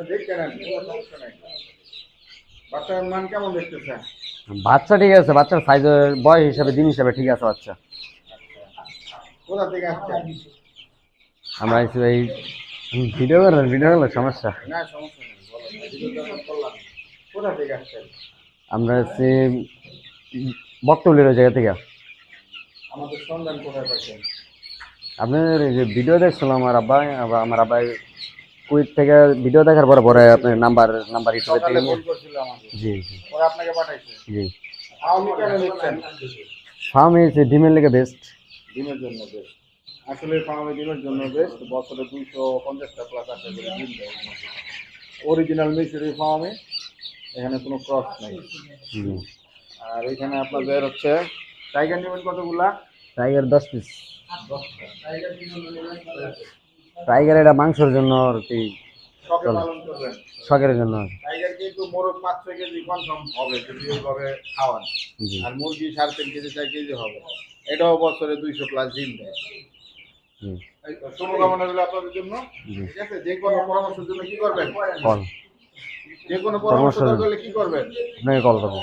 আপনি দেখতে নেন সমস্যা নাই বাচ্চার মান কেমন দেখতেছেন বাচ্চা ঠিক আছে বাচ্চার সাইজের বয়স হিসাবে দিন হিসাবে ঠিক আছে বাচ্চা। কোথা থেকে আসছেন আমরা এসে এই ভিডিও করেন ভিডিও করলে সমস্যা। না কোথা থেকে আসছেন আমরা এসে বক্তব্যের ওই জায়গা থেকে। আমাদের সন্ধান কোথায় পাচ্ছেন আপনার ভিডিও দেখছিলাম আমার আব্বা আবার আমার আব্বা কুইট থেকে ভিডিও দেখার পরে পরে আপনার নাম্বার নাম্বার ইউটিউবে থেকে জি জি। ওরা আপনাকে পাঠাইছে। জি। আওয়ামী কেন নিচ্ছেন ফার্মে এসে ডিমের লেগে বেস্ট ডিমের জন্য বেস্ট আসলে ফার্মে ডিমের জন্য বেস্ট বছরে দুইশো পঞ্চাশটা প্লাস আসা করে ডিম দেয় অরিজিনাল মিশরি ফার্মে এখানে কোনো ক্রস নেই। জি। আর এখানে আপনাদের হচ্ছে টাইগার নেবেন কতগুলা? টাইগার দশ পিস দশটা। টাইগার টাইগার এটা মাংসের জন্য আর কি শখের জন্য টাইগার কিন্তু মোরগ পাঁচ ছয় কেজি কনফার্ম হবে যদি ওইভাবে খাওয়ান। আর মুরগি সাড়ে তিন কেজি চার কেজি হবে। এটাও বছরে দুইশো প্লাস ডিম দেয়। জি। শুভকামনা রইল আপনাদের জন্য। ঠিক আছে? যে কোনো পরামর্শের জন্য কি করবেন? কল। যে কোনো পরামর্শ হলে কি করবেন? আপনাকে কল করব।